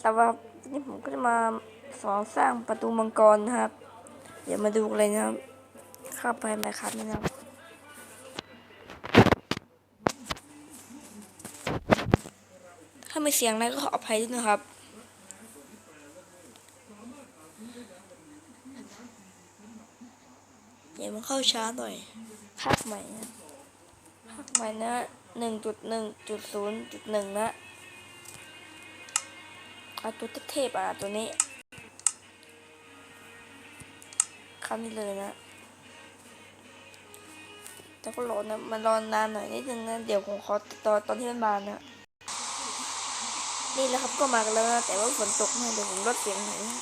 แต่วันนี้ผมก็จะมาสอนสร้างประตูมังกรนะครับ เดี๋ยวมาดูกันเลยนะครับ เข้าไปไหมครับนะครับถ้ามีเสียงอะไรก็ขออภัยด้วยนะครับเดี๋ยวมันเข้าช้าหน่อยภาคใหม่นะภาคใหม่นะหนึ่งจุดหนึ่งจุดศูนย์จุดหนึ่งนะ เอาตัวเทพอะตัวนี้คำนี้เลยนะแต่ก็รอนะมันรอนานหน่อยนิดนึงนะ เดี๋ยวผมขอติดต่อตอนที่มันมานะ นี่แล้วครับก็มากันแล้วนะ แต่ว่าฝนตกนะเดี๋ยวผมลดเสียงหน่อยนะ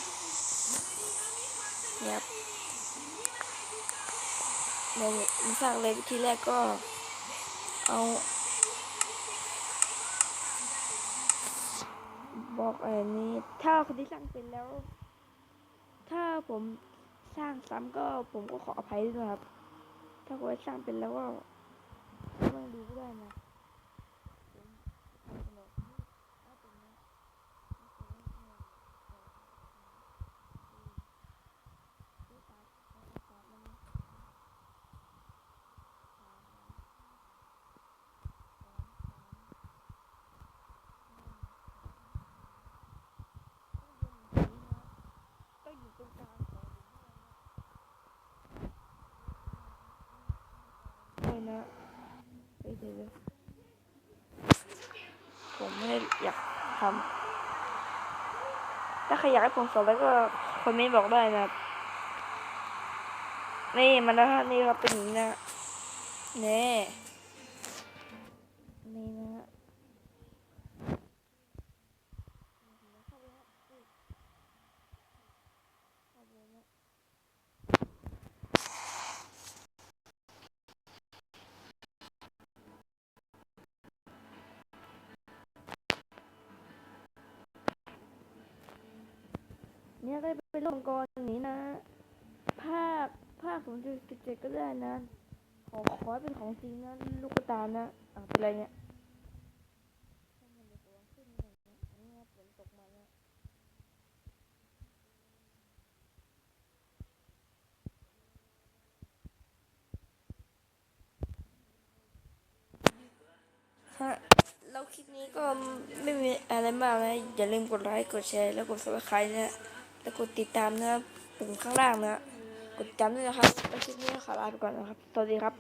เนี่ยบในมาสร้างเลยวิธีแรกก็ เอา บอกอะไรนี้ ถ้าคนที่สร้างเป็นแล้ว ถ้าผมสร้างซ้ำก็ผมก็ขออภัยด้วยนะครับ ถ้าคนที่สร้างเป็นแล้วก็ไม่ต้องดูก็ได้นะผมทำตลอดถ้าเป็นนะก็อยู่ตรงกลางของเลยนะ เดี๋ยวผมไม่ได้อยากทำถ้าใครอยากให้ผมสอนแล้วก็คอมเมนต์บอกได้นะ นี่มันนะนี่ครับเป็นอย่างนี้นะนี่ เนี่ยก็เป็นลงกรอย่างนี้นะ ภาคภาคศูนย์จุดเจ็ดก็ได้นะ ขอขอให้เป็นของจริงนะ ลูกตานะอ่าเป็นไรเนี่ยฮะแล้วคลิปนี้ก็ไม่มีอะไรมากนะ อย่าลืมกดไลค์ กดแชร์ แล้วกด subscribe นะ แล้วกดติดตามนะครับปุ่มข้างล่างนะ กดจำด้วยนะครับแล้คลิปนี้ขอลาไปก่อนนะครับ สวัสดีครับ